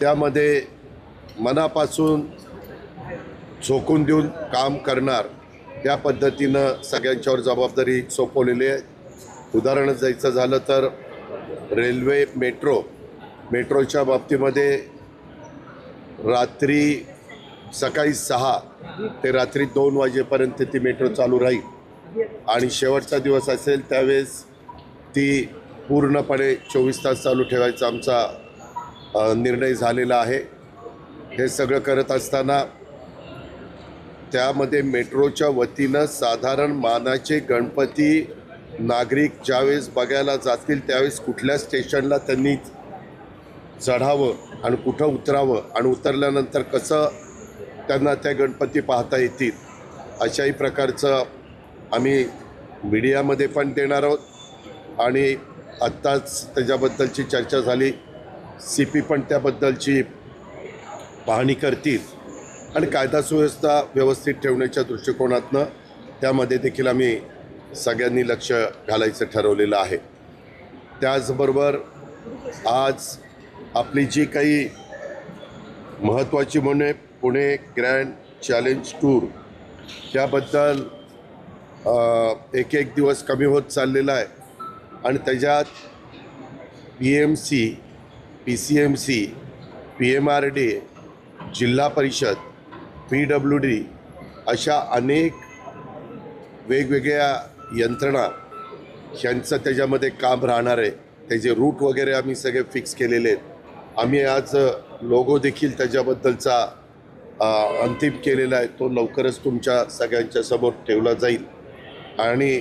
त्यामध्ये मनापासून झोकून देऊन काम करणार त्या पद्धतीनं सगळ्यांच्यावर जबाबदारी सोपवलेली आहे. उदाहरण द्यायचं झालं तर रेल्वे मेट्रो मेट्रोच्या बाबतीमध्ये रात्री सकाळी सहा ते रात्री दोन वाजेपर्यंत ती मेट्रो चालू राहील. आणि शेवटचा दिवस असेल त्यावेळेस ती पूर्णपणे चोवीस तास चालू ठेवायचा आमचा निर्णय झालेला आहे. हे सगळं करत असताना त्यामध्ये मेट्रोच्या वतीनं साधारण मानाचे गणपती नागरिक ज्यावेळेस बघायला जातील त्यावेळेस कुठल्या स्टेशनला त्यांनी चढावं आणि कुठं उतरावं आणि उतरल्यानंतर कसं त्यांना त्या गणपती पाहता येतील अशाही प्रकारचं आम्ही मीडियामध्ये पण देणार आहोत. आणि आत्ताच त्याच्याबद्दलची चर्चा झाली. सी पी पण त्याबद्दलची पाहणी करतील. आणि कायदा सुव्यवस्था व्यवस्थित ठेवण्याच्या दृष्टिकोनातनं त्यामध्ये देखील आम्ही सगळ्यांनी लक्ष घालायचं ठरवलेलं आहे. त्याचबरोबर आज आपली जी काही महत्त्वाची म्हणे पुणे ग्रँड चॅलेंज टूर त्याबद्दल एक एक दिवस कमी होत चाललेला आहे. आणि त्याच्यात P M C P C M C P M R D जिल्हा परिषद पी डब्ल्यू डी अशा अनेक वेगवेगळ्या यंत्रणा यांचं त्याच्यामध्ये काम राहणार आहे. त्याचे रूट वगैरे आम्ही सगळे फिक्स केलेले आहेत. आम्ही आज लोगो देखील त्याच्याबद्दलचा अंतिम केलेला आहे. तो लवकरच तुमच्या सगळ्यांच्या समोर ठेवला जाईल. आणि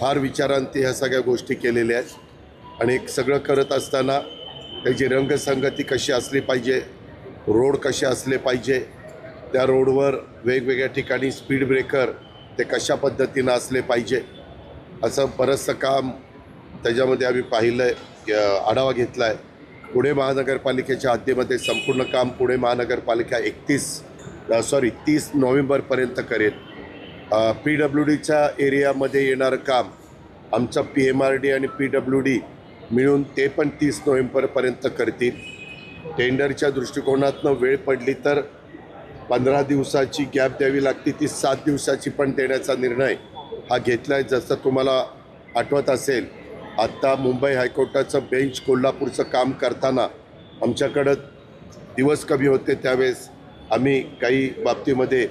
फार विचारांती ह्या सगळ्या गोष्टी केलेल्या आहेत. आणि एक सगळं करत असताना त्याची रंगसंगती कशी असली पाहिजे रोड कसे असले पाहिजे त्या रोडवर वेगवेगळ्या ठिकाणी स्पीड ब्रेकर ते कशा पद्धतीनं असले पाहिजे असं बरंचसं काम त्याच्यामध्ये आम्ही पाहिलं आहे आढावा घेतला आहे पुणे महानगरपालिकेच्या हद्दीमध्ये संपूर्ण काम पुणे महानगरपालिका एकतीस सॉरी तीस नोव्हेंबरपर्यंत करेल. पी डब्ल्यू डीच्या एरियामध्ये येणारं काम आमचं पी एम आर डी आणि पी डब्ल्यू डी मिळून ते पण तीस नोव्हेंबरपर्यंत करतील. टेंडरच्या दृष्टिकोनातनं वेळ पडली तर पंधरा दिवसाची गॅप द्यावी लागते. ती सात दिवसाची पण देण्याचा निर्णय हा घेतला आहे जसं तुम्हाला आठवत असेल आत्ता मुंबई हायकोर्टाचं बेंच कोल्हापूरचं काम करताना आमच्याकडं दिवस कमी होते. त्यावेळेस आम्ही काही बाबतीमध्ये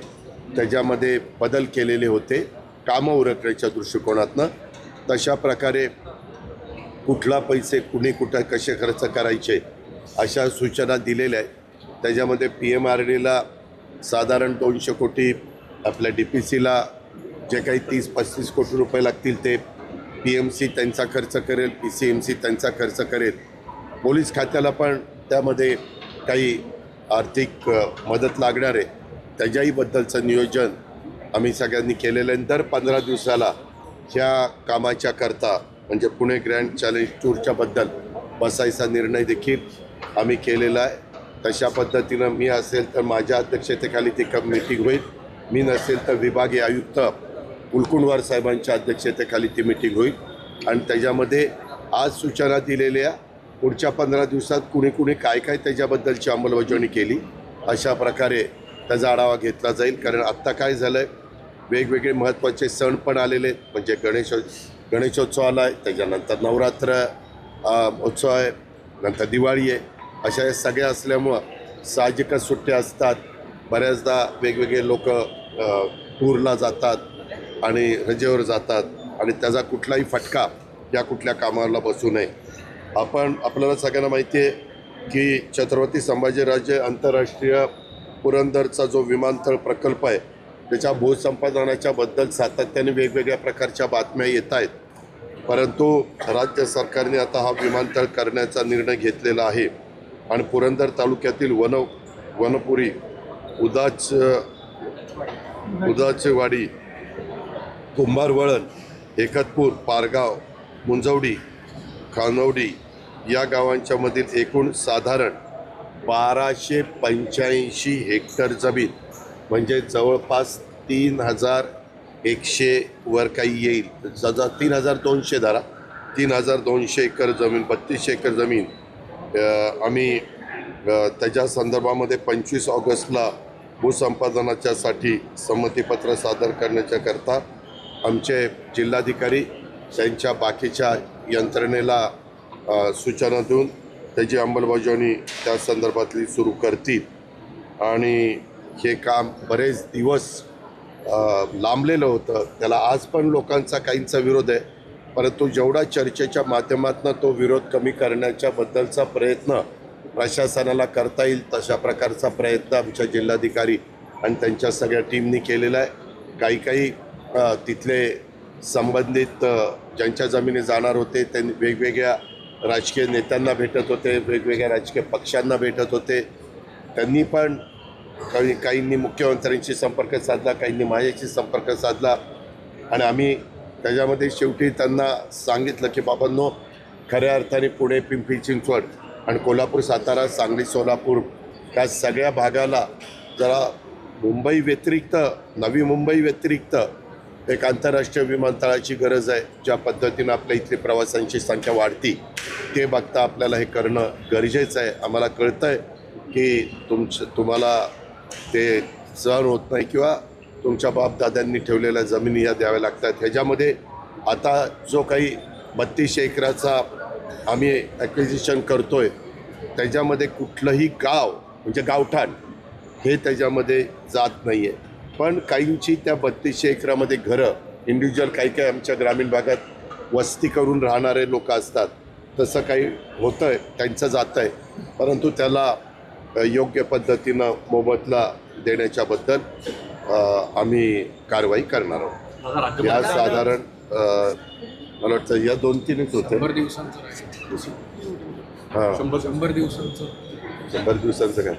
त्याच्यामध्ये बदल केलेले होते. कामं उरकण्याच्या दृष्टिकोनातनं तशा प्रकारे कुठला पैसे कुणी कुठं कसे खर्च करायचे अशा सूचना दिलेल्या आहेत. त्याच्यामध्ये पी एम आर डीला साधारण दोनशे कोटी आपल्या डी पी सीला जे काही तीस पस्तीस कोटी रुपये लागतील ते पी एम सी त्यांचा खर्च करेल पी सी एम सी त्यांचा खर्च करेल. पोलीस खात्याला पण त्यामध्ये काही आर्थिक मदत लागणार आहे. त्याच्याहीबद्दलचं नियोजन आम्ही सगळ्यांनी केलेलं आहे. दर पंधरा दिवसाला ह्या कामाच्या करता म्हणजे पुणे ग्रँड चॅलेंज टूरच्याबद्दल बसायचा निर्णय देखील आम्ही केलेला आहे. तशा पद्धतीनं मी असेल तर माझ्या अध्यक्षतेखाली ती कम मीटिंग होईल. मी नसेल तर विभागीय आयुक्त कुलकुंडवार साहेबांच्या अध्यक्षतेखाली ती मीटिंग होईल. आणि त्याच्यामध्ये आज सूचना दिलेल्या पुढच्या पंधरा दिवसात कुणी कुणी काय काय त्याच्याबद्दलची अंमलबजावणी केली अशा प्रकारे त्याचा आढावा घेतला जाईल. कारण आत्ता काय झालं आहे वेगवेगळे महत्त्वाचे सण पण आलेले आहेत. म्हणजे गणेश गणेशोत्सव आला आहे त्याच्यानंतर नवरात्र उत्सव आहे नंतर दिवाळी आहे. अशा या सगळ्या असल्यामुळं साहजिकच सुट्ट्या असतात. बऱ्याचदा वेगवेगळे लोक टूरला जातात आणि रजेवर जातात आणि त्याचा कुठलाही फटका या कुठल्या कामाला बसू नये. आपण आपल्याला सगळ्यांना माहिती आहे की छत्रपती संभाजीराजे आंतरराष्ट्रीय पुरंदरचा जो विमानतळ प्रकल्प आहे त्याच्या भूसंपादनाच्याबद्दल सातत्याने वेगवेगळ्या प्रकारच्या बातम्या येत आहेत. परंतु राज्य सरकारने आता हा विमानतळ करण्याचा निर्णय घेतलेला आहे. आणि पुरंदर तालुक्यातील वन वनपुरी उदाच उदाचेवाडी कुंभारवळण एकतपूर पारगाव मुंजवडी खानवडी या गावांच्या मधील एकूण साधारण बाराशे पंच्याऐंशी हेक्टर जमीन म्हणजे जवळपास तीन हजार एकशे वर काही येईल. जजा तीन हजार दोनशे धरा. तीन हजार दोनशे एकर जमीन बत्तीसशे एकर जमीन. आम्ही त्याच्या संदर्भामध्ये पंचवीस ऑगस्टला भूसंपादनाच्यासाठी संमतीपत्र सादर करण्याच्या करता आमचे जिल्हाधिकारी त्यांच्या बाकीच्या यंत्रणेला सूचना देऊन त्याची अंमलबजावणी त्या संदर्भातली सुरू करतील. आणि हे काम बरेच दिवस लांबलेलं होतं. त्याला आज पण लोकांचा काहींचा विरोध आहे. परंतु जेवढा चर्चेच्या माध्यमातून तो विरोध कमी करण्याच्या बद्दलचा प्रयत्न प्रशासनाला करता येईल तशा प्रकारचा प्रयत्न आमच्या जिल्हाधिकारी आणि त्यांच्या सगळ्या टीमनी केलेला आहे. काही काही तिथले संबंधित ज्यांच्या जमिनी जाणार होते त्यांनी वेगवेगळ्या राजकीय नेत्यांना भेटत होते वेगवेगळ्या राजकीय पक्षांना भेटत होते. त्यांनी पण काही काहींनी मुख्यमंत्र्यांशी संपर्क साधला काहींनी माझ्याशी संपर्क साधला. आणि आम्ही त्याच्यामध्ये शेवटी त्यांना सांगितलं की बाबांनो खऱ्या अर्थाने पुणे पिंपरी चिंचवड आणि कोल्हापूर सातारा सांगली सोलापूर या सगळ्या भागाला जरा मुंबई व्यतिरिक्त नवी मुंबई व्यतिरिक्त एक आंतरराष्ट्रीय विमानतळाची गरज आहे. ज्या पद्धतीनं आपल्या इथली प्रवाशांची संख्या वाढती ते बघता आपल्याला हे करणं गरजेचं आहे. आम्हाला कळतं आहे की तुमचं तुम्हाला ते सहन होत नाही किंवा तुमच्या बापदाद्यांनी ठेवलेल्या जमिनी या द्याव्या लागतात. ह्याच्यामध्ये आता जो काही बत्तीसशे एकराचा आम्ही ॲक्विजिशन करतो आहे त्याच्यामध्ये कुठलंही गाव म्हणजे गावठाण हे त्याच्यामध्ये जात नाही आहे पण काहींची त्या बत्तीसशे एकरामध्ये घरं इंडिव्हिज्युअल काही काही आमच्या ग्रामीण भागात वस्ती करून राहणारे लोक असतात. तसं काही होतं आहे त्यांचं जातं आहे परंतु त्याला योग्य पद्धतीनं मोबदला देण्याच्याबद्दल आम्ही कारवाई करणार आहोत. या साधारण मला वाटतं या दोन तीनच होते. शंभर दिवसांचं राहिलं. हां. शंभर दिवसांचं. शंभर दिवसांचं काय?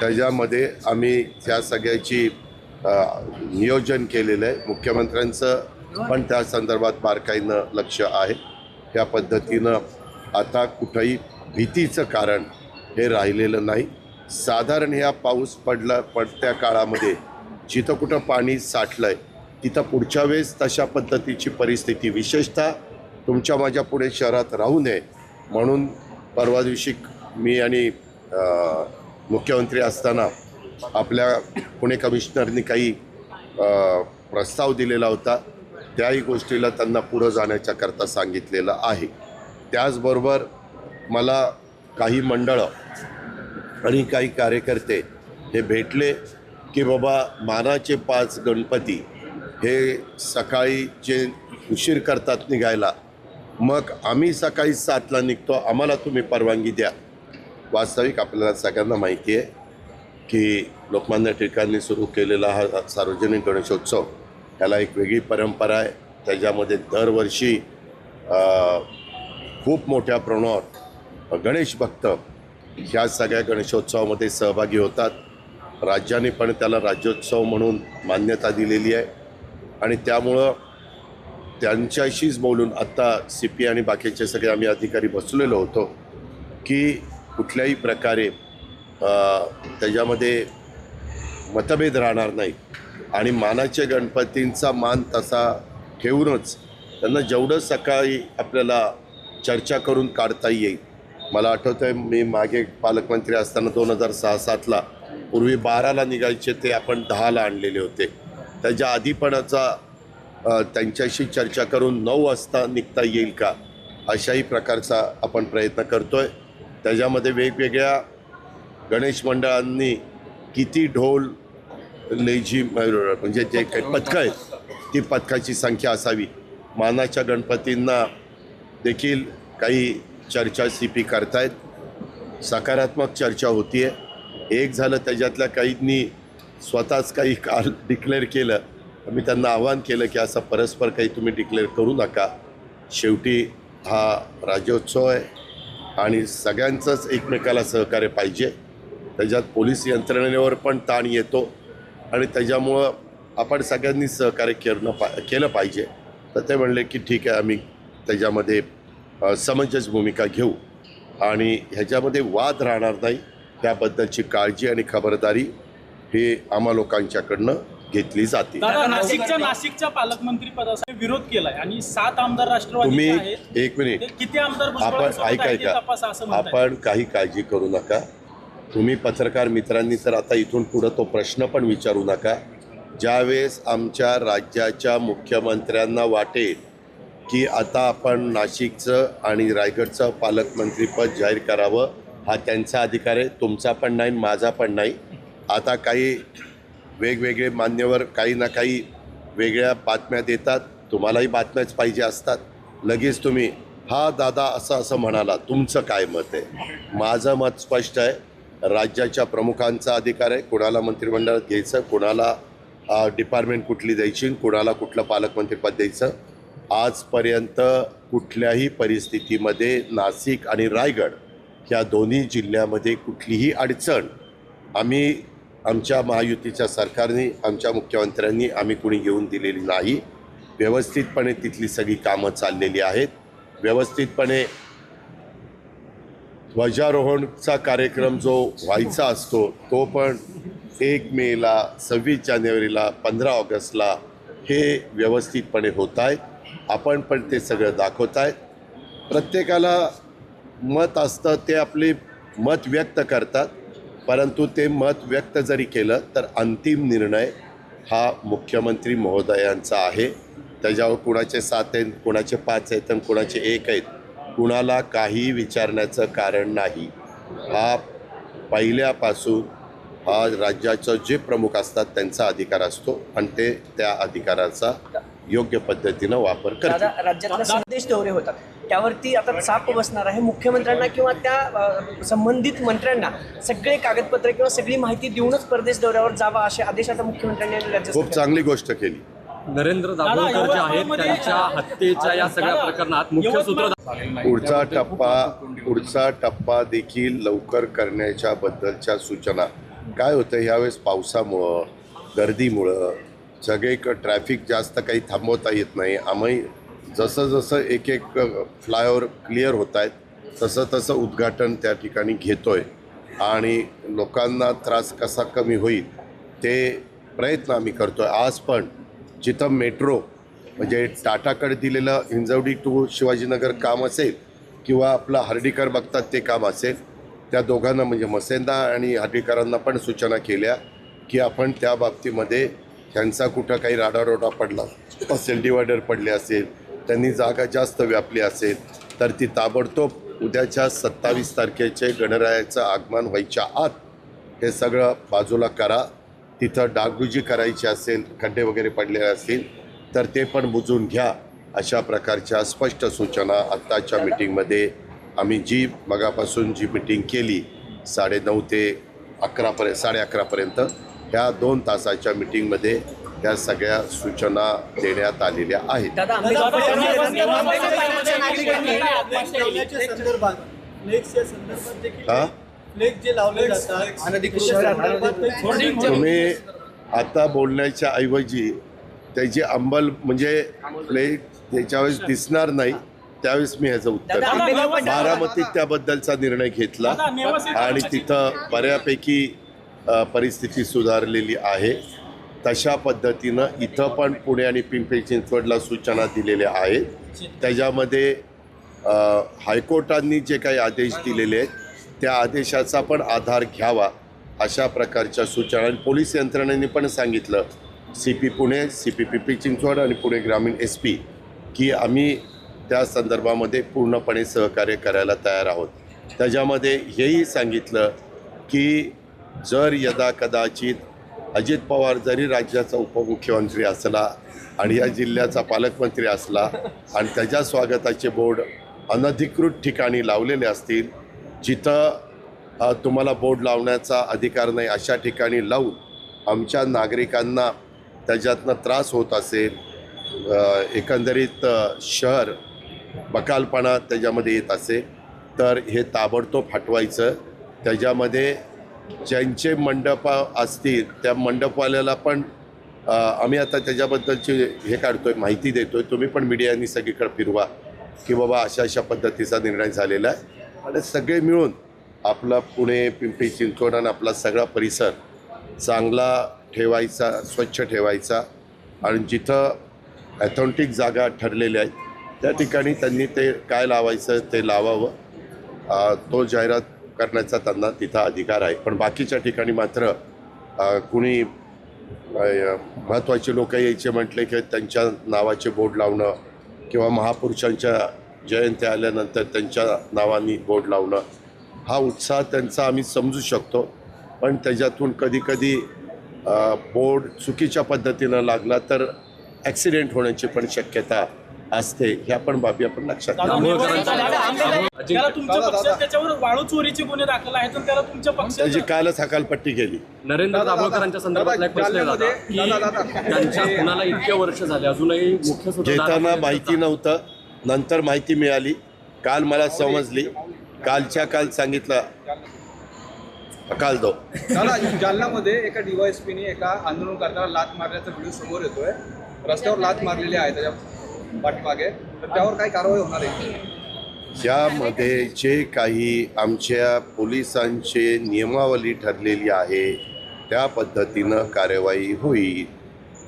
त्याच्यामध्ये आम्ही त्या सगळ्याची नियोजन केलेलं आहे. मुख्यमंत्र्यांचं पण त्या संदर्भात बारकाईनं लक्ष आहे. त्या पद्धतीनं आता कुठंही भीतीचं कारण हे राहिलेलं नाही. साधारण ह्या पाऊस पडला पडत्या काळामध्ये जिथं कुठं पाणी साठलं आहे तिथं पुढच्या वेळेस तशा पद्धतीची परिस्थिती विशेषतः तुमच्या माझ्या पुणे शहरात राहू नये. म्हणून परवा दिवशी मी आणि मुख्यमंत्री असताना आपल्या पुणे कमिशनरनी काही प्रस्ताव दिलेला होता. त्याही गोष्टीला त्यांना पुढं जाण्याच्या करता सांगितलेलं आहे. त्याचबरोबर मला काही मंडळं आणि काही कार्यकर्ते हे भेटले की बाबा मानाचे पाच गणपती हे सकाळी जे उशीर करतात निघायला मग आम्ही सकाळी सातला निघतो. आम्हाला तुम्ही परवानगी द्या. वास्तविक आपल्याला सगळ्यांना माहिती आहे की लोकमान्य टिळकांनी सुरू केलेला हा सार्वजनिक गणेशोत्सव ह्याला एक वेगळी परंपरा आहे. त्याच्यामध्ये दरवर्षी खूप मोठ्या प्रमाणावर गणेश भक्त ह्या सगळ्या गणेशोत्सवामध्ये सहभागी होतात. राज्याने पण त्याला राज्योत्सव म्हणून मान्यता दिलेली आहे. आणि त्यामुळं त्यांच्याशीच बोलून आत्ता सी पी आणि बाकीचे सगळे आम्ही अधिकारी बसलेलो होतो की कुठल्याही प्रकारे त्याच्यामध्ये मतभेद राहणार नाही. आणि मानाच्या गणपतींचा मान तसा ठेवूनच त्यांना जेवढं सकाळी आपल्याला चर्चा करून काढता येईल मला आठवतं आहे मी मागे पालकमंत्री असताना दोन हजार सहा सातला पूर्वी बाराला निघायचे ते आपण दहाला आणलेले होते. त्याच्या आधीपणाचा त्यांच्याशी चर्चा करून नऊ वाजता निघता येईल का अशाही प्रकारचा आपण प्रयत्न करतो आहे त्याच्यामध्ये वेगवेगळ्या गणेश मंडळांनी किती ढोल लेझी म्हणजे जे काही पथकं आहेत ती पथकाची संख्या असावी. मानाच्या गणपतींना देखील काही चर्चा सी पी करतायत. सकारात्मक चर्चा होती आहे एक झालं त्याच्यातल्या काहींनी स्वतःच काही काल डिक्लेअर केलं. मी त्यांना आवाहन केलं की असं परस्पर काही तुम्ही डिक्लेअर करू नका. शेवटी हा राज्योत्सव आहे आणि सगळ्यांचंच एकमेकाला सहकार्य पाहिजे. त्याच्यात पोलीस यंत्रणेवर पण ताण येतो आणि त्याच्यामुळं आपण सगळ्यांनी सहकार्य केलं पा केलं पाहिजे. तर ते म्हणले की ठीक आहे आम्ही त्याच्यामध्ये समंजस भूमिका घेऊ. आणि ह्याच्यामध्ये वाद राहणार नाही त्याबद्दलची काळजी आणि खबरदारी हे आम्हा लोकांच्याकडनं घेतली जाते. दादा नाशिकच्या नाशिकच्या पालकमंत्री विरोध केलाय आणि सात आमदार राष्ट्रवादी तुम्ही आहेत. एक मिनिट. ते किती आमदार आपण ऐका आहेत ऐका. तपासा असं म्हणताय. आपण काही काळजी करू नका. तुम्ही पत्रकार मित्रांनी तर आता इथून पुढं तो प्रश्न पण विचारू नका. ज्यावेळेस आमच्या राज्याच्या मुख्यमंत्र्यांना वाटेल की आता आपण नाशिकचं आणि रायगडचं पालकमंत्रीपद जाहीर करावं हा त्यांचा अधिकार आहे तुमचा पण नाही माझा पण नाही. आता काही वेगवेगळे मान्यवर काही ना काही वेगळ्या बातम्या देतात तुम्हालाही बातम्याच पाहिजे असतात. लगेच तुम्ही हा दादा असं असं म्हणाला तुमचं काय मत आहे? माझं मत स्पष्ट आहे राज्याच्या प्रमुखांचा अधिकार आहे कोणाला मंत्रिमंडळात घ्यायचं कोणाला डिपार्टमेंट कुठली द्यायची कोणाला कुठलं पालकमंत्रीपद द्यायचं आजपर्यंत कुठल्याही परिस्थितीमध्ये नाशिक आणि रायगड ह्या दोन्ही जिल्ह्यामध्ये कुठलीही अडचण आम्ही आमच्या महायुतीच्या सरकारने आमच्या मुख्यमंत्र्यांनी आम्ही कुणी घेऊन दिलेली नाही. व्यवस्थितपणे तिथली सगळी कामं चाललेली आहेत. व्यवस्थितपणे ध्वजारोहणचा कार्यक्रम जो व्हायचा असतो तो पण एक मेला सव्वीस जानेवारीला पंधरा ऑगस्टला हे व्यवस्थितपणे होत आहेत आपण पण ते सगळं दाखवत आहेत प्रत्येकाला मत असतं ते आपले मत व्यक्त करतात. परंतु ते मत व्यक्त जरी केलं तर अंतिम निर्णय हा मुख्यमंत्री महोदयांचा आहे. त्याच्यावर कुणाचे सात आहेत कुणाचे पाच आहेत आणि कुणाचे एक आहेत कुणाला काही विचारण्याचं कारण नाही. हा पहिल्यापासून हा राज्याचं जे प्रमुख असतात त्यांचा अधिकार असतो आणि ते त्या अधिकाराचा योग्य पद्धतीनं वापर करतात राज्यातले संदेश दौरे होतात. त्यावरती आता चाप बसणार आहे मुख्यमंत्र्यांना किंवा त्या अ, संबंधित मंत्र्यांना सगळे कागदपत्र किंवा सगळी माहिती देऊनच परदेश दौऱ्यावर जावा असे आदेश आता मुख्यमंत्र्यांनी आणि राज्य खूप सरकारने चांगली गोष्ट केली. नरेंद्र दाभोळकर जे आहेत त्यांच्या हत्येच्या या सगळ्या प्रकरणात मुख्य सूत्र पुढचा टप्पा पुढचा टप्पा देखील लवकर करण्याच्या बद्दलच्या सूचना. काय होतं? ह्यावेळेस पावसामुळं गर्दीमुळं सगळीकडं ट्रॅफिक जास्त काही थांबवता येत नाही. आम्ही जसं जसं एक एक फ्लायओव्हर क्लिअर होत आहेत तसं तसं उद्घाटन त्या ठिकाणी घेतो आहे आणि लोकांना त्रास कसा कमी होईल ते प्रयत्न आम्ही करतो आहे आज पण जिथं मेट्रो म्हणजे टाटाकडे दिलेलं हिंजवडी टू शिवाजीनगर काम असेल किंवा आपलं हर्डीकर बघतात ते काम असेल त्या दोघांना म्हणजे मसेंदा आणि हर्डीकरांना पण सूचना केल्या की आपण त्या बाबतीमध्ये त्यांचा कुठं काही राडारोडा पडला असेल डिवायडर पडले असेल त्यांनी जागा जास्त व्यापली असेल तर ती ताबडतोब उद्याच्या सत्तावीस तारखेचे गणरायाचं आगमन व्हायच्या आत हे सगळं बाजूला करा. तिथं डागडुजी करायची असेल खड्डे वगैरे पडलेले असतील तर ते पण बुजून घ्या अशा प्रकारच्या स्पष्ट सूचना आत्ताच्या मिटिंगमध्ये आम्ही जी मगापासून जी मिटिंग केली साडेनऊ ते अकरापर्यंत साडे अकरापर्यंत ह्या दोन तासाच्या मिटिंगमध्ये त्या सगळ्या सूचना देण्यात आलेल्या आहेत. दादा आंबेडकर लावण्याच्या संदर्भात. फ्लेक्सच्या संदर्भात देखील हा? फ्लेक्स जे लावले जातात त्याच्या संदर्भात काही तुम्ही आता बोलण्याच्या ऐवजी त्याची अंमल म्हणजे प्लेट त्याच्यावेळेस दिसणार नाही त्यावेळेस मी ह्याचं उत्तर बारामतीत त्याबद्दलचा निर्णय घेतला आणि तिथं बऱ्यापैकी परिस्थिती सुधारलेली आहे. तशा पद्धतीनं इथं पण पुणे आणि पिंपरी चिंचवडला सूचना दिलेल्या आहेत. त्याच्यामध्ये हायकोर्टांनी जे काही आदेश दिलेले आहेत त्या आदेशाचा पण आधार घ्यावा अशा प्रकारच्या सूचना आणि पोलीस यंत्रणेने पण सांगितलं. C P Pune C P Pimpri Chinchwad आणि पुणे ग्रामीण एस पी की आम्ही त्या संदर्भामध्ये पूर्णपणे सहकार्य करायला तयार आहोत. त्याच्यामध्ये हेही सांगितलं की जर यदा कदाचित अजित पवार जरी राज्याचा उपमुख्यमंत्री असला आणि या जिल्ह्याचा पालकमंत्री असला आणि त्याच्या स्वागताचे बोर्ड अनधिकृत ठिकाणी लावलेले असतील जिथं तुम्हाला बोर्ड लावण्याचा अधिकार नाही अशा ठिकाणी लावून आमच्या नागरिकांना त्याच्यातनं त्रास होत असेल एकंदरीत शहर बकालपणा त्याच्यामध्ये येत असेल तर हे ताबडतोब हटवायचं. त्याच्यामध्ये ज्यांचे मंडप असतील त्या मंडपवाल्याला पण आम्ही आता त्याच्याबद्दलची हे काढतो आहे माहिती देतो आहे तुम्ही पण मीडियानी सगळीकडे फिरवा की बाबा अशा अशा पद्धतीचा निर्णय झालेला आहे. आणि सगळे मिळून आपला पुणे पिंपरी चिंचवड आणि आपला सगळा परिसर चांगला ठेवायचा स्वच्छ ठेवायचा. आणि जिथं ॲथॉन्टिक जागा ठरलेल्या आहेत त्या ठिकाणी त्यांनी ते काय लावायचं ते लावावं. तो जाहिरात करण्याचा त्यांना तिथं अधिकार आहे. पण बाकीच्या ठिकाणी मात्र कुणी महत्त्वाचे लोक यायचे म्हटले की त्यांच्या नावाचे बोर्ड लावणं किंवा महापुरुषांच्या जयंत्या आल्यानंतर त्यांच्या नावानी बोर्ड लावणं हा उत्साह त्यांचा आम्ही समजू शकतो. पण त्याच्यातून कधीकधी बोर्ड चुकीच्या पद्धतीनं लागला तर ॲक्सिडेंट होण्याची पण शक्यता असते ह्या पण बाबी आपण लक्षात त्याची कालच हकालपट्टी केली. नरेंद्र दाभोळकरांच्या संदर्भातला एक प्रश्न आहे दादा की त्यांच्या खुनाला इतके वर्ष झाले अजूनही मुख्य घेताना माहिती नव्हतं नंतर माहिती मिळाली. काल मला समजली. कालच्या काल सांगितलं. काल दो. दादा जालन्यामध्ये एका डीवायएसपीने एका आंदोलन करताना लात मारल्याचा व्हिडिओ समोर येतोय. रस्त्यावर लात मारलेली आहे त्याच्या पाठीमागे. तर त्यावर काय कारवाई होणार आहे? यामध्ये जे काही आमच्या पोलिसांचे नियमावली ठरलेली आहे त्या पद्धतीनं कार्यवाही होईल.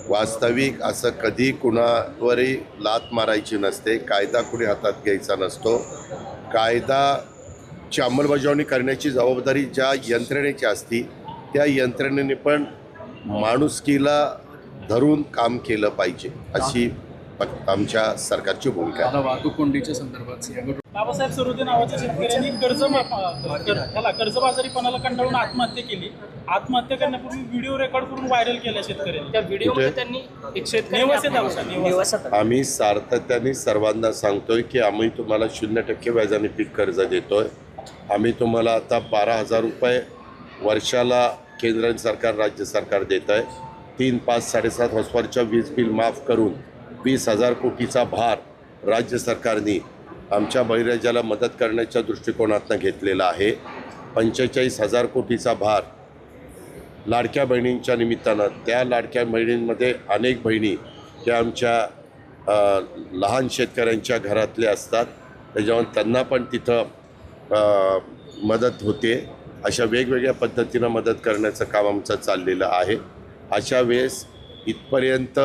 वास्तविक असं कधी कुणावरही लात मारायची नसते कायदा कुणी हातात घ्यायचा नसतो. कायदाची अंमलबजावणी करण्याची जबाबदारी ज्या यंत्रणेची असती त्या यंत्रणेने पण माणुसकीला धरून काम केलं पाहिजे अशी आमच्या सरकारची भूमिका आहे. आता वाहतूक कोंडीच्या संदर्भात बाबासाहेब सरोदे नावाच्या शेतकऱ्यांनी कर्ज त्याला कर्जबाजारीपणाला कंटाळून आत्महत्या केली. आत्महत्या करण्यापूर्वी व्हिडिओ रेकॉर्ड करून व्हायरल केला शेतकऱ्यांनी. त्या कुठे? त्यांनी एक शेतकरी आम्ही सातत्याने सर्वांना सांगतोय की आम्ही तुम्हाला शून्य टक्के व्याजाने पीक कर्ज देतोय. आम्ही तुम्हाला आता बारा हजार रुपये वर्षाला केंद्र सरकार राज्य सरकार देत आहे तीन पाच साडेसात हॉस्पॉरच्या वीज बिल माफ करून वीस हजार कोटीचा भार राज्य सरकारने आमच्या बळीराजाला मदत करण्याच्या दृष्टिकोनातनं घेतलेला आहे. पंचेचाळीस हजार कोटीचा भार लाडक्या बहिणींच्या निमित्तानं त्या लाडक्या बहिणींमध्ये अनेक बहिणी त्या आमच्या लहान शेतकऱ्यांच्या घरातले असतात. त्याच्यामुळे त्यांना पण तिथं मदत होते. अशा वेगवेगळ्या पद्धतीनं मदत करण्याचं काम आमचं चाललेलं आहे. अशा वेळेस इथपर्यंत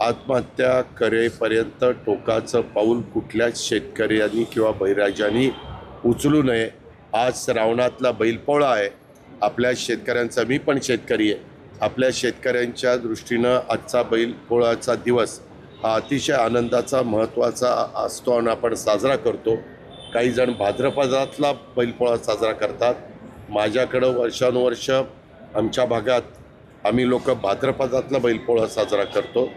आत्महत्या करेपर्यंत टोकाचं पाऊल कुठल्याच शेतकऱ्यांनी किंवा बहिराजांनी उचलू नये. आज श्रावणातला बैलपोळा आहे. आपल्या शेतकऱ्यांचा मी पण शेतकरी आहे. आपल्या शेतकऱ्यांच्या दृष्टीनं आजचा बैलपोळाचा दिवस हा अतिशय आनंदाचा महत्त्वाचा असतो आणि आपण साजरा करतो. काही जण भाद्रपदातला बैलपोळा साजरा करतात. माझ्याकडं वर्षानुवर्ष आमच्या भागात आम्ही लोक भाद्रपदातला बैलपोळा साजरा करतो.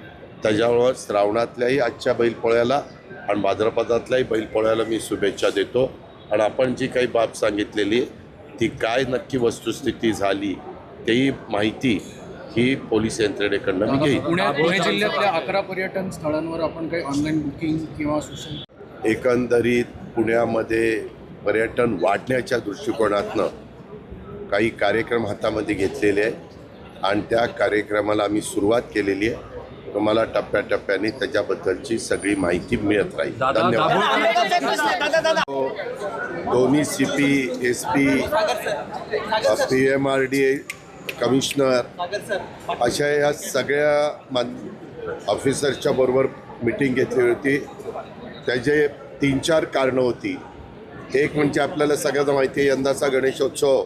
त्याच्यामुळं श्रावणातल्याही आजच्या बैलपोळ्याला आणि भाद्रपदातल्याही बैलपोळ्याला मी शुभेच्छा देतो. आणि आपण जी काही बाब सांगितलेली आहे, ती काय नक्की वस्तुस्थिती झाली तेही माहिती ही पोलीस यंत्रणेकडनं मी घेईन. पुणे जिल्ह्यातल्या अकरा पर्यटन स्थळांवर आपण काही ऑनलाईन बुकिंग किंवा सोशल एकंदरीत पुण्यामध्ये पर्यटन वाढण्याच्या दृष्टिकोनातनं काही कार्यक्रम हातामध्ये घेतलेले आहेत. आणि त्या कार्यक्रमाला आम्ही सुरुवात केलेली आहे. तुम्हाला टप्प्याटप्प्याने त्याच्याबद्दलची सगळी माहिती मिळत राहील. धन्यवाद. दोन्ही C P S P P M R D A commissioner अशा या सगळ्या मान ऑफिसरच्या बरोबर मिटिंग घेतली होती. त्याचे तीन चार कारणं होती. एक म्हणजे आपल्याला सगळ्यांना माहिती आहे यंदाचा गणेशोत्सव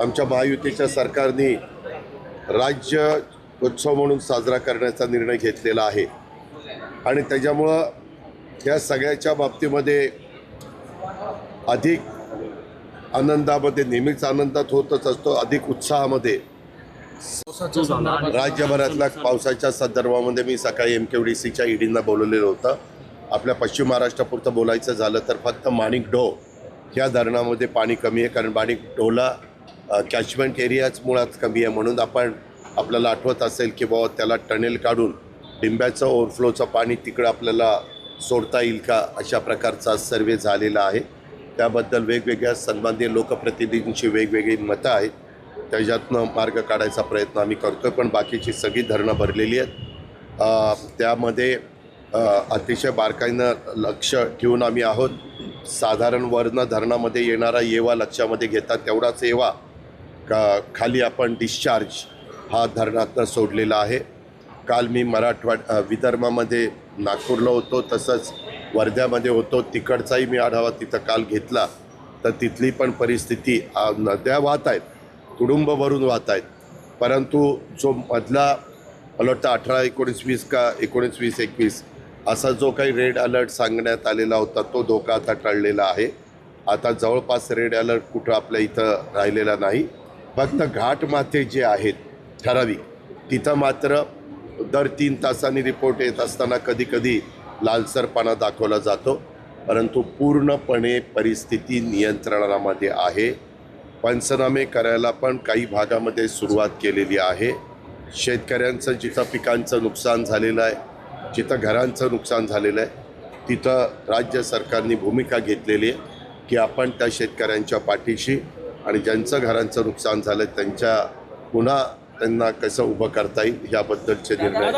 आमच्या महायुतीच्या सरकारने राज्य उत्सव म्हणून साजरा करण्याचा निर्णय घेतलेला आहे. आणि त्याच्यामुळं ह्या सगळ्याच्या बाबतीमध्ये अधिक आनंदामध्ये नेहमीच आनंदात होतच असतो अधिक उत्साहामध्ये. राज्यभरातल्या पावसाच्या संदर्भामध्ये मी सकाळी एम के डी सीच्या ईडींना बोलवलेलं होतं. आपल्या पश्चिम महाराष्ट्रापुरतं बोलायचं झालं तर फक्त माणिक ढो ह्या धरणामध्ये पाणी कमी आहे. कारण माणिक ढोला कॅचमेंट एरियाच मुळात कमी आहे म्हणून आपण आपल्याला आठवत असेल की बाबा त्याला टनेल काढून डिंब्याचं ओव्हरफ्लोचं पाणी तिकडं आपल्याला सोडता येईल का अशा प्रकारचा सर्वे झालेला आहे. त्याबद्दल वेगवेगळ्या सन्माननीय लोकप्रतिनिधींची वेगवेगळी मतं आहेत. त्याच्यातनं मार्ग काढायचा प्रयत्न आम्ही करतो पण बाकीची सगळी धरणं भरलेली आहेत. त्यामध्ये अतिशय बारकाईनं लक्ष ठेवून आम्ही आहोत. साधारण वर्ण धरणामध्ये येणारा येवा लक्षामध्ये घेतात तेवढाच येवा. का खाली आपण डिस्चार्ज हा धरणातनं सोडलेला आहे. काल मी मराठवाड विदर्भामध्ये नागपूरला होतो तसंच वर्ध्यामध्ये होतो. तिकडचाही मी आढावा तिथं काल घेतला. तर तिथली पण परिस्थिती नद्या वाहत आहेत तुडुंब भरून वाहत आहेत. परंतु जो मधला मला वाटतं अठरा एकोणीस वीस का एकोणीस वीस एकवीस असा जो काही रेड अलर्ट सांगण्यात आलेला होता तो धोका आता टळलेला आहे. आता जवळपास रेड अलर्ट कुठं आपल्या इथं राहिलेला नाही. फक्त घाटमाथे जे आहेत ठराविक तिथं मात्र दर तीन तासांनी रिपोर्ट येत असताना कधीकधी लालसरपणा दाखवला जातो. परंतु पूर्णपणे परिस्थिती नियंत्रणामध्ये आहे. पंचनामे करायला पण काही भागामध्ये सुरुवात केलेली आहे. शेतकऱ्यांचं जिथं पिकांचं नुकसान झालेलं आहे जिथं घरांचं नुकसान झालेलं आहे तिथं राज्य सरकारने भूमिका घेतलेली आहे की आपण त्या शेतकऱ्यांच्या पाठीशी आणि ज्यांचं घरांचं नुकसान झालं त्यांच्या पुन्हा त्यांना कसं उभं करता येईल याबद्दलचे निर्णय.